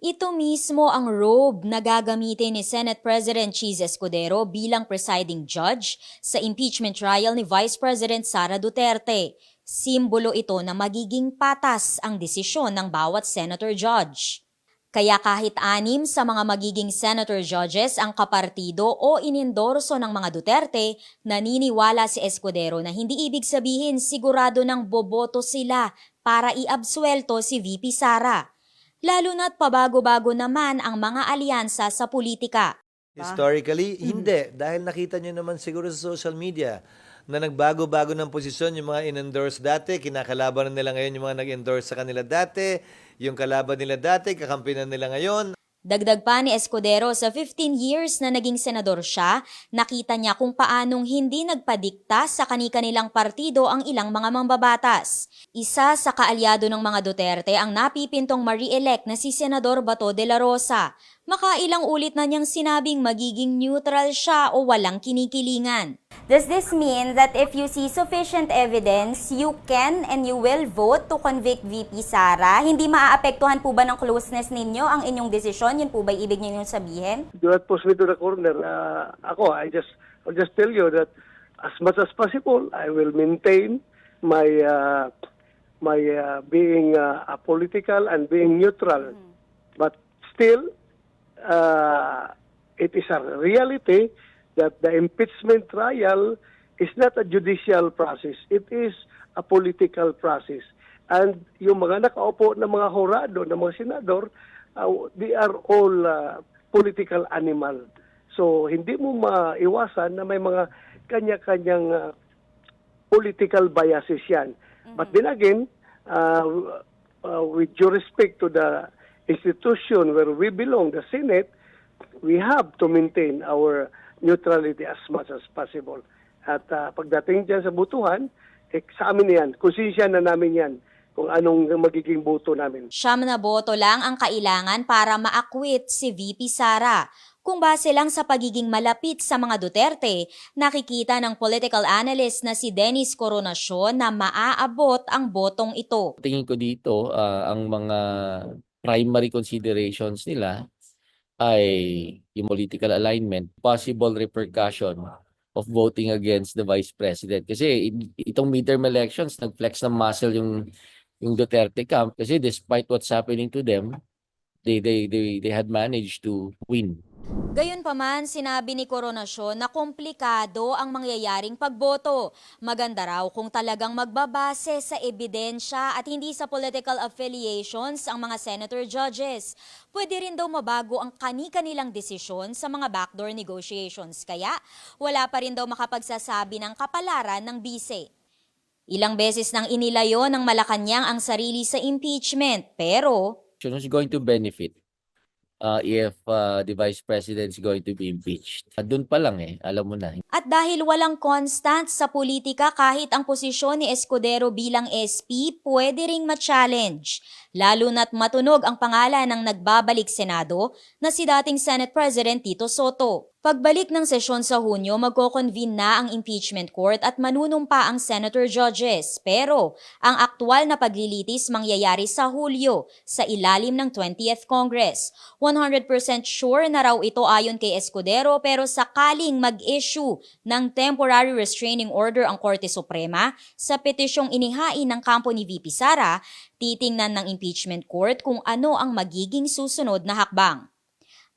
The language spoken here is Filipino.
Ito mismo ang robe na gagamitin ni Senate President Cheese Escudero bilang presiding judge sa impeachment trial ni Vice President Sara Duterte. Simbolo ito na magiging patas ang desisyon ng bawat senator judge. Kaya kahit anim sa mga magiging senator judges ang kapartido o inendorso ng mga Duterte, naniniwala si Escudero na hindi ibig sabihin sigurado ng boboto sila para iabsuelto si VP Sara. Lalo na't pabago-bago naman ang mga alyansa sa politika. Historically, hindi. Dahil nakita nyo naman siguro sa social media na nagbago-bago ng posisyon yung mga in-endorse dati, kinakalaban na nila ngayon yung mga nag-endorse sa kanila dati, yung kalaban nila dati, kakampi na nila ngayon. Dagdag pa ni Escudero sa 15 years na naging senador siya, nakita niya kung paanong hindi nagpadikta sa kani-kanilang partido ang ilang mga mambabatas. Isa sa kaalyado ng mga Duterte ang napipintong Marie-elect na si Senador Bato de la Rosa. Makailang ulit na niyang sinabing magiging neutral siya o walang kinikilingan. Does this mean that if you see sufficient evidence, you can and you will vote to convict VP Sara? Hindi maaapektuhan po ba ng closeness ninyo ang inyong desisyon? Yun po ba ibig niyo sabihin? do not push me to the corner. Uh, ako, I just, I'll just tell you that as much as possible, I will maintain my uh, my uh, being uh, apolitical and being neutral. But still, uh, it is a reality that the impeachment trial is not a judicial process. It is a political process. And yung mga nakaupo na mga horado, na mga senador, uh, they are all uh, political animal. So, hindi mo maiwasan na may mga kanya-kanyang uh, political biases yan. But then again, uh, uh, with due respect to the institution where we belong, the Senate, we have to maintain our neutrality as much as possible. At uh, pagdating dyan sa butuhan, eh, sa amin yan, konsensya na namin yan kung anong magiging boto namin. Siyam na boto lang ang kailangan para maakwit si VP Sara. Kung base lang sa pagiging malapit sa mga Duterte, nakikita ng political analyst na si Dennis Coronacion na maaabot ang botong ito. tingin ko dito, ah, ang mga primary considerations nila ay yung political alignment, possible repercussion of voting against the vice president. Kasi itong midterm elections, nag-flex ng muscle yung yung Duterte camp kasi despite what's happening to them, they they they they had managed to win. Gayunpaman, sinabi ni Coronacion na komplikado ang mangyayaring pagboto. Maganda raw kung talagang magbabase sa ebidensya at hindi sa political affiliations ang mga senator judges. Pwede rin daw mabago ang kani-kanilang desisyon sa mga backdoor negotiations. Kaya wala pa rin daw makapagsasabi ng kapalaran ng bise. Ilang beses nang inilayo ng Malacanang ang sarili sa impeachment pero So who's going to benefit uh, if uh, the vice president is going to be impeached? Uh, Doon pa lang eh, alam mo na. At dahil walang constant sa politika kahit ang posisyon ni Escudero bilang SP pwede ring ma-challenge. Lalo na't matunog ang pangalan ng nagbabalik Senado na si dating Senate President Tito Soto. Pagbalik ng sesyon sa Hunyo, magko-convene na ang impeachment court at manunumpa ang senator judges. Pero ang aktual na paglilitis mangyayari sa Hulyo sa ilalim ng 20th Congress. 100% sure na raw ito ayon kay Escudero pero sakaling mag-issue ng temporary restraining order ang Korte Suprema sa petisyong inihain ng kampo ni VP Sara, titingnan ng impeachment court kung ano ang magiging susunod na hakbang.